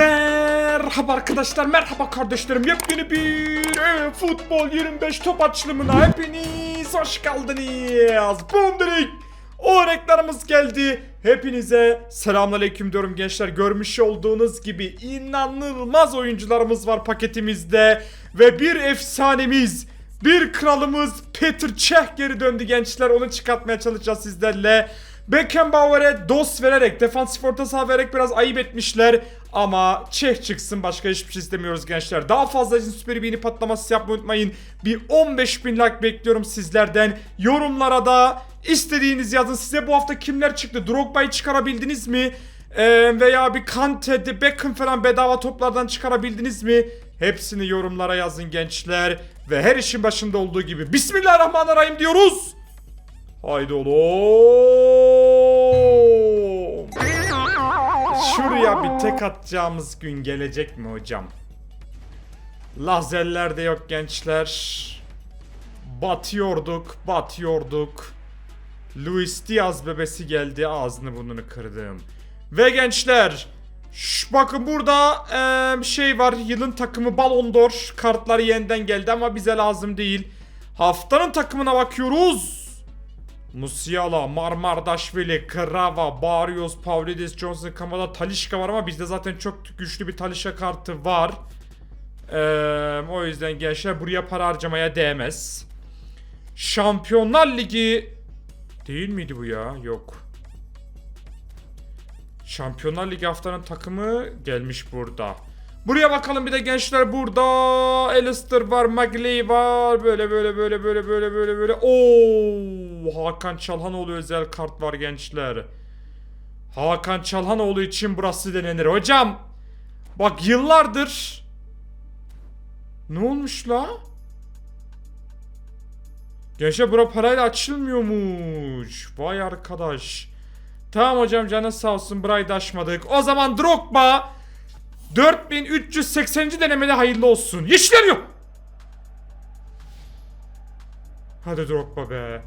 Merhaba arkadaşlar, merhaba kardeşlerim. Yepyeni bir e, futbol 25 top açılımına hepiniz hoş geldiniz. Bundirik. O reklamımız geldi. Hepinize selamünaleyküm diyorum gençler. Görmüş olduğunuz gibi inanılmaz oyuncularımız var paketimizde. Ve bir efsanemiz, bir kralımız Peter Cech geri döndü gençler. Onu çıkartmaya çalışacağız sizlerle. Beckenbauer'e dos vererek, defansif orta saha vererek biraz ayıp etmişler. Ama Çeh çıksın başka hiçbir şey istemiyoruz gençler. Daha fazla için süper beğeni patlaması yapmayı unutmayın. Bir 15 bin like bekliyorum sizlerden. Yorumlara da istediğiniz yazın. Size bu hafta kimler çıktı? Drogba'yı çıkarabildiniz mi? Ee, veya bir Kante, De Beckham falan bedava toplardan çıkarabildiniz mi? Hepsini yorumlara yazın gençler. Ve her işin başında olduğu gibi Bismillahirrahmanirrahim diyoruz. Haydi oğlum. Şuraya bir tek atacağımız gün gelecek mi hocam? Lazerler de yok gençler. Batıyorduk, batıyorduk. Luis Diaz bebesi geldi ağzını burnunu kırdım. Ve gençler Şş, bakın burada eee, şey var yılın takımı Ballon d'Or kartları yeniden geldi ama bize lazım değil. Haftanın takımına bakıyoruz. Musiala, Marmardaşvili, Krava, Barrios, Pavlidis, Johnson, Kamada, Talişka var ama bizde zaten çok güçlü bir Talişka kartı var. Eee, o yüzden gençler buraya para harcamaya değmez. Şampiyonlar Ligi değil miydi bu ya? Yok. Şampiyonlar Ligi haftanın takımı gelmiş burada. Buraya bakalım bir de gençler burada. Alistair var, Magley var. Böyle böyle böyle böyle böyle böyle böyle. Oo! Hakan Çalhanoğlu özel kart var gençler. Hakan Çalhanoğlu için burası denenir. Hocam bak yıllardır ne olmuş la? Gençler bura parayla açılmıyormuş. Vay arkadaş. Tamam hocam canın sağ olsun burayı da aşmadık. O zaman Drogba 4380. denemede hayırlı olsun. Yeşil yanıyor. Hadi Drogba be.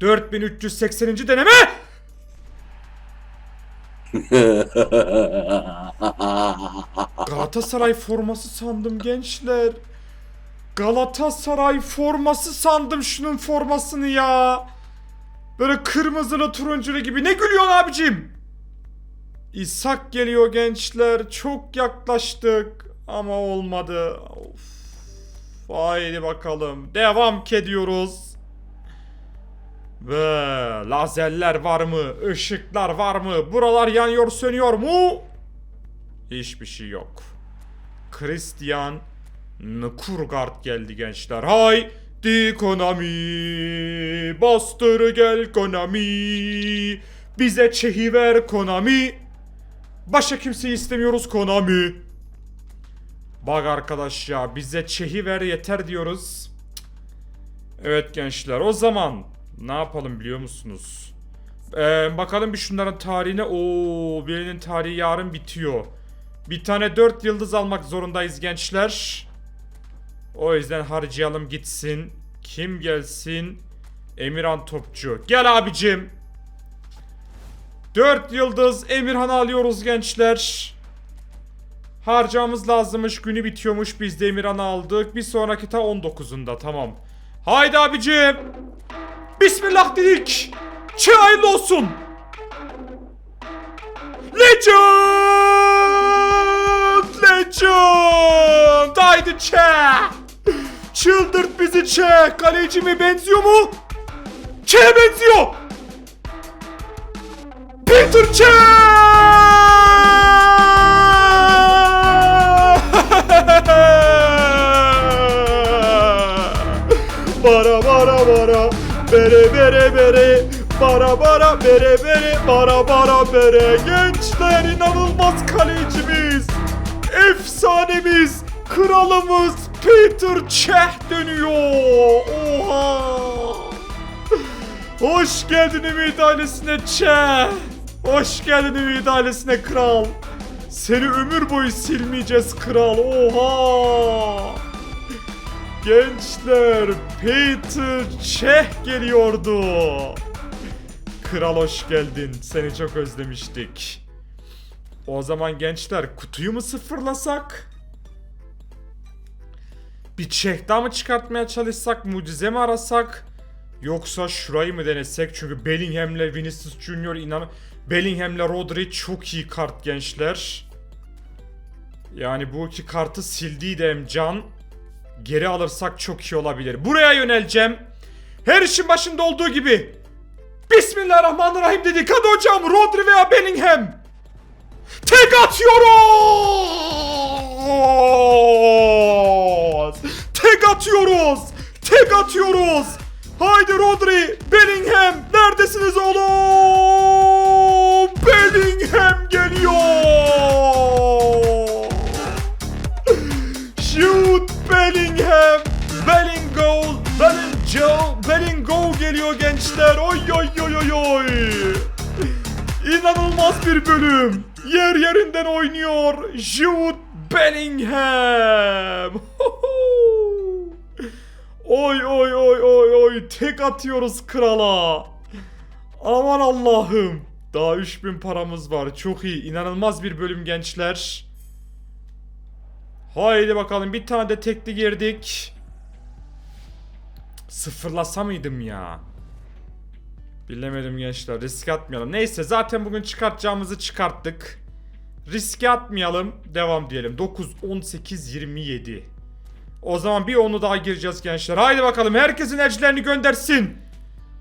4380. deneme. Galatasaray forması sandım gençler. Galatasaray forması sandım şunun formasını ya. Böyle kırmızılı turunculu gibi. Ne gülüyorsun abicim? İshak geliyor gençler. Çok yaklaştık. Ama olmadı. Of. Haydi bakalım. Devam ediyoruz. Ve lazerler var mı? Işıklar var mı? Buralar yanıyor sönüyor mu? Hiçbir şey yok. Christian Nkurgard geldi gençler. Haydi Konami. Bastır gel Konami. Bize çehi ver Konami. Başka kimseyi istemiyoruz Konami. Bak arkadaş ya bize çehi ver yeter diyoruz. Evet gençler o zaman ne yapalım biliyor musunuz? Ee, bakalım bir şunların tarihine. Oo birinin tarihi yarın bitiyor. Bir tane 4 yıldız almak zorundayız gençler. O yüzden harcayalım gitsin. Kim gelsin? Emirhan Topçu. Gel abicim. 4 yıldız Emirhan'ı alıyoruz gençler. Harcamamız lazımmış. Günü bitiyormuş. Biz de Emirhan'ı aldık. Bir sonraki ta 19'unda. Tamam. Haydi abicim. Bismillah dedik. Hayırlı olsun. Legend! Legend! Haydi Çe! Çıldırt bizi Çe! Kaleci mi benziyor mu? Çe benziyor! Çe! bara bara bara bere bere bere. Bara bara bere bere bara bara bere. Gençler inanılmaz kalecimiz efsanemiz kralımız Peter Çeh dönüyor. Oha! Hoş geldin Ümit ailesine Çeh Hoş geldin Ümit ailesine kral Seni ömür boyu silmeyeceğiz kral oha Gençler Peter Çeh geliyordu. Kral hoş geldin. Seni çok özlemiştik. O zaman gençler kutuyu mu sıfırlasak? Bir check daha mı çıkartmaya çalışsak? Mucize mi arasak? Yoksa şurayı mı denesek? Çünkü Bellingham'le Vinicius Junior inan Bellingham'le Rodri çok iyi kart gençler. Yani bu iki kartı sildiydi Emcan. Geri alırsak çok iyi olabilir. Buraya yöneleceğim. Her işin başında olduğu gibi. Bismillahirrahmanirrahim dedik. Hadi hocam Rodri veya Bellingham. Tek atıyoruz. Tek atıyoruz. Tek atıyoruz. Haydi Rodri, Bellingham neredesiniz Bellingham. oy oy oy oy oy. Tek atıyoruz krala. Aman Allah'ım. Daha 3000 paramız var. Çok iyi. İnanılmaz bir bölüm gençler. Haydi bakalım bir tane de tekli girdik. Sıfırlasa mıydım ya? Bilemedim gençler risk atmayalım. Neyse zaten bugün çıkartacağımızı çıkarttık. Riske atmayalım. Devam diyelim. 9, 18, 27. O zaman bir onu daha gireceğiz gençler. Haydi bakalım herkesin elçilerini göndersin.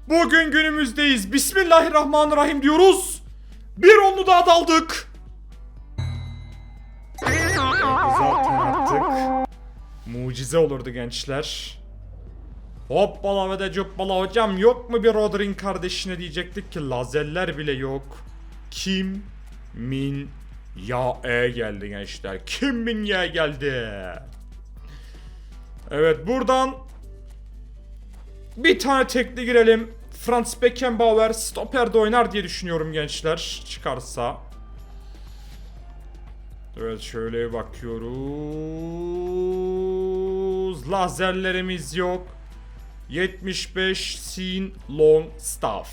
Bugün günümüzdeyiz. Bismillahirrahmanirrahim diyoruz. Bir onu daha daldık. Zaten artık mucize olurdu gençler. Hoppala ve de cuppala hocam yok mu bir Rodri'nin kardeşine diyecektik ki lazerler bile yok. Kim Min Ya E geldi gençler. Kim Min Ya geldi. Evet buradan bir tane tekli girelim. Franz Beckenbauer stoperde oynar diye düşünüyorum gençler. Çıkarsa. Evet şöyle bakıyoruz. Lazerlerimiz yok. 75 Sin Long Staff.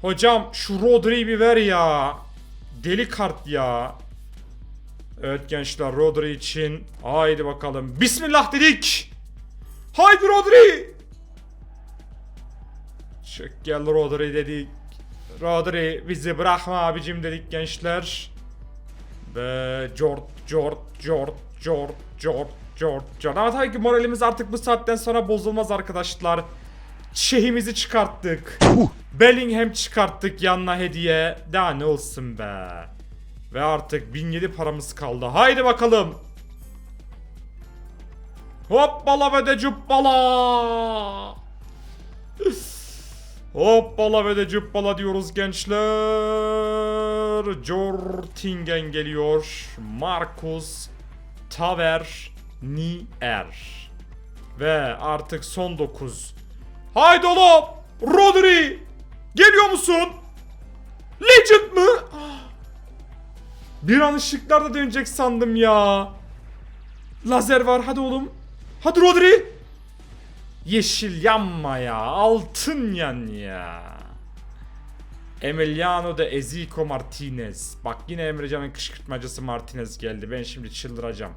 Hocam şu Rodri'yi bir ver ya. Deli kart ya. Evet gençler Rodri için. Haydi bakalım. Bismillah dedik. Haydi Rodri. Çık gel Rodri dedik. Rodri bizi bırakma abicim dedik gençler. Ve Jort, Jort, Jort, Jort, Jort, Jort, Jort. Ama tabii ki moralimiz artık bu saatten sonra bozulmaz arkadaşlar. Şehimizi çıkarttık. Bellingham çıkarttık yanına hediye. Daha ne olsun be. Ve artık 1007 paramız kaldı. Haydi bakalım. Hoppala ve de cuppala. Hoppala ve de cuppala diyoruz gençler. Jortingen geliyor. Marcus Taver Nier. Ve artık son 9. Haydi oğlum. Rodri. Geliyor musun? Legend mı? Bir an ışıklarda dönecek sandım ya. Lazer var hadi oğlum. Hadi Rodri. Yeşil yanma ya. Altın yan ya. Emiliano de Ezico Martinez. Bak yine Emrecan'ın kışkırtmacısı Martinez geldi. Ben şimdi çıldıracağım.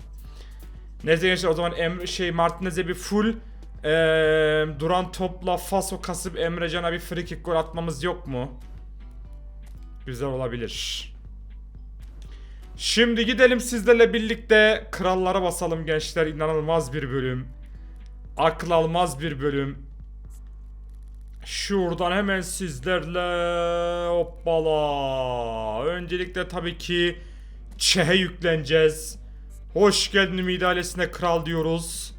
Neyse gençler o zaman Em şey Martinez'e bir full eee, duran topla faso kasıp Emrecan'a bir free kick gol atmamız yok mu? Güzel olabilir. Şimdi gidelim sizlerle birlikte krallara basalım gençler. İnanılmaz bir bölüm. Akıl almaz bir bölüm. Şuradan hemen sizlerle hoppala. Öncelikle tabii ki Çeh'e yükleneceğiz. Hoş geldin müdahalesine kral diyoruz.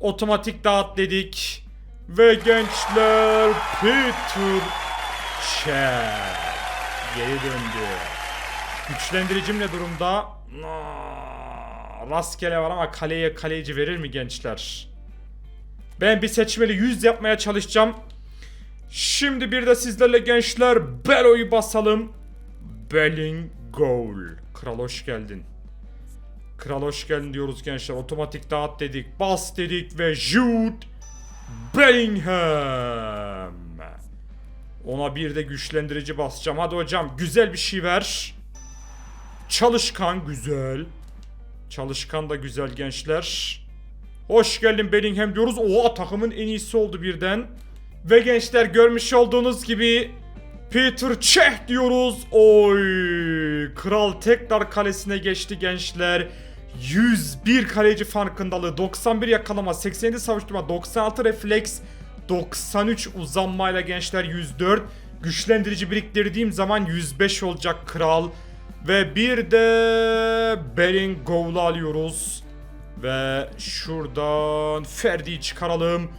Otomatik dağıt dedik. Ve gençler Peter Çeh geri döndü. Güçlendiricim ne durumda? Rastgele var ama kaleye kaleci verir mi gençler? Ben bir seçmeli 100 yapmaya çalışacağım. Şimdi bir de sizlerle gençler Belo'yu basalım. Belling Goal. Kral hoş geldin. Kral hoş geldin diyoruz gençler. Otomatik dağıt dedik. Bas dedik ve Jude Bellingham. Ona bir de güçlendirici basacağım. Hadi hocam güzel bir şey ver. Çalışkan güzel. Çalışkan da güzel gençler. Hoş geldin Bellingham diyoruz. Oha takımın en iyisi oldu birden. Ve gençler görmüş olduğunuz gibi Peter Cech diyoruz. Oy! Kral tekrar kalesine geçti gençler. 101 kaleci farkındalığı, 91 yakalama, 87 savuşturma, 96 refleks, 93 uzanmayla gençler 104. Güçlendirici biriktirdiğim zaman 105 olacak kral. Ve bir de Bellingov'u alıyoruz. Ve şuradan Ferdi'yi çıkaralım.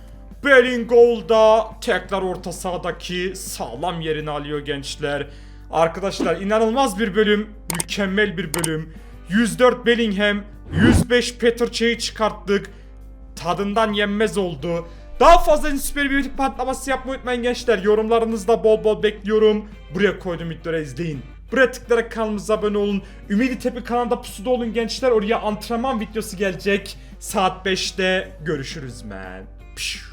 Bellingol da tekrar orta sahadaki sağlam yerini alıyor gençler. Arkadaşlar inanılmaz bir bölüm. Mükemmel bir bölüm. 104 Bellingham, 105 Peter çıkarttık. Tadından yenmez oldu. Daha fazla süper bir patlaması yapmayı unutmayın gençler. Yorumlarınızda bol bol bekliyorum. Buraya koydum videoları izleyin. Buraya tıklayarak kanalımıza abone olun. Ümidi Tepe kanalında pusuda olun gençler. Oraya antrenman videosu gelecek. Saat 5'te görüşürüz man. Pşş.